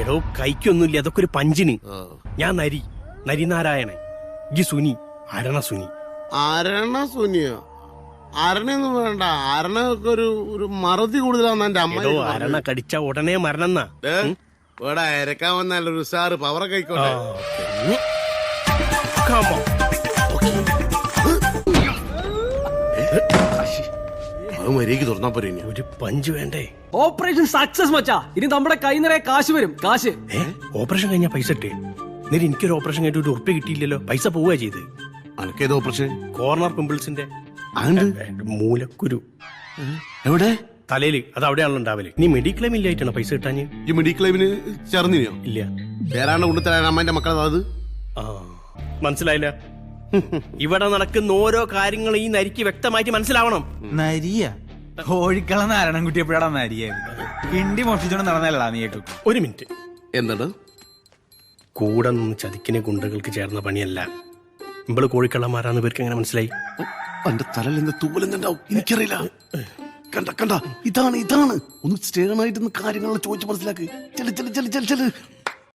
എടോ കൈക്കൊന്നുമില്ല അതൊക്കെ ഒരു പഞ്ചിന്. ഞാൻ നരി. നരിനാരായണൻ. ഗി സുനി. അരണ സുനി അരണ സുനിയോ അരണയൊന്നും വേണ്ട. അരണൊക്കെ ഒരു ഒരു മറുതി കൂടുതലാന്ന് എന്റെ അമ്മ എടോ അരണ കടിച്ച ഉടനെ മരണം ഇവിടെ അരക്കാൻ വന്നാൽ ഒരു സാറ് പവറൊക്കെ ആയിക്കോട്ടെ. അത് മര്യാദയ്ക്ക് തുറന്നാ പോരെ ഇനി. ഒരു പഞ്ച് വേണ്ടേ? ഓപ്പറേഷൻ സക്സസ് മച്ചാ. ഇനി നമ്മുടെ കൈ നിറയെ കാശ് വരും. കാശ്. ഏ? ഓപ്പറേഷൻ കഴിഞ്ഞാ പൈസ ഇട്ടേ. എന്നിട്ട് എനിക്കൊരു ഓപ്പറേഷൻ കഴിഞ്ഞിട്ട് ഒരു ഉറുപ്പ് കിട്ടിയില്ലല്ലോ. പൈസ പോവുക ചെയ്ത്. അനക്കേതോ ഓപ്പറേഷൻ കോർണർ പിമ്പിൾസിന്റെ അതുണ്ട് മൂലക്കുരു. എവിടെ? തലയിൽ. അത് അവിടെയാണല്ലോ ഉണ്ടാവൽ. നീ ക്ലെയിം ഇല്ലായിട്ടാണ് പൈസ കിട്ടാഞ്ഞ്? ഈ മെഡിക്ലെയിമിന് ചേർന്നിനോ? ഇല്ല. ചേരാണ്ട് കൊണ്ടുതരാൻ അമ്മന്റെ മക്കളെ അത്? ആ മനസ്സിലായില്ല. ഇവിടെ നടക്കുന്ന ഓരോ കാര്യങ്ങളും ഈ നരിക്ക് വ്യക്തമായിട്ട് മനസ്സിലാവണം. നരിയ? കോഴിക്കള നാരണം കുട്ടി എപ്പോഴാണ് നരിയ? കിണ്ടി മോഷിച്ചോണ്ട് നടന്നല്ലടാ നീ കേട്ടു. ഒരു മിനിറ്റ്. എന്താണ്? കൂടെ നിന്ന് ചതിക്കിനെ ഗുണ്ടകൾക്ക് ചേർന്ന പണിയല്ല. ഇമ്പൾ കോഴിക്കള്ളന്മാരാന്ന് പേർക്ക് എങ്ങനെ മനസ്സിലായി? എന്റെ തലയിൽ നിന്ന് തൂവലെന്നുണ്ടാവും? എനിക്കറിയില്ല. കണ്ട കണ്ട. ഇതാണ് ഇതാണ്. ഒന്ന് സ്റ്റേണായിട്ട് കാര്യങ്ങളെ ചോദിച്ചു മനസ്സിലാക്ക്. ചെൽ ചെൽ ചെൽ ചെൽ ചെൽ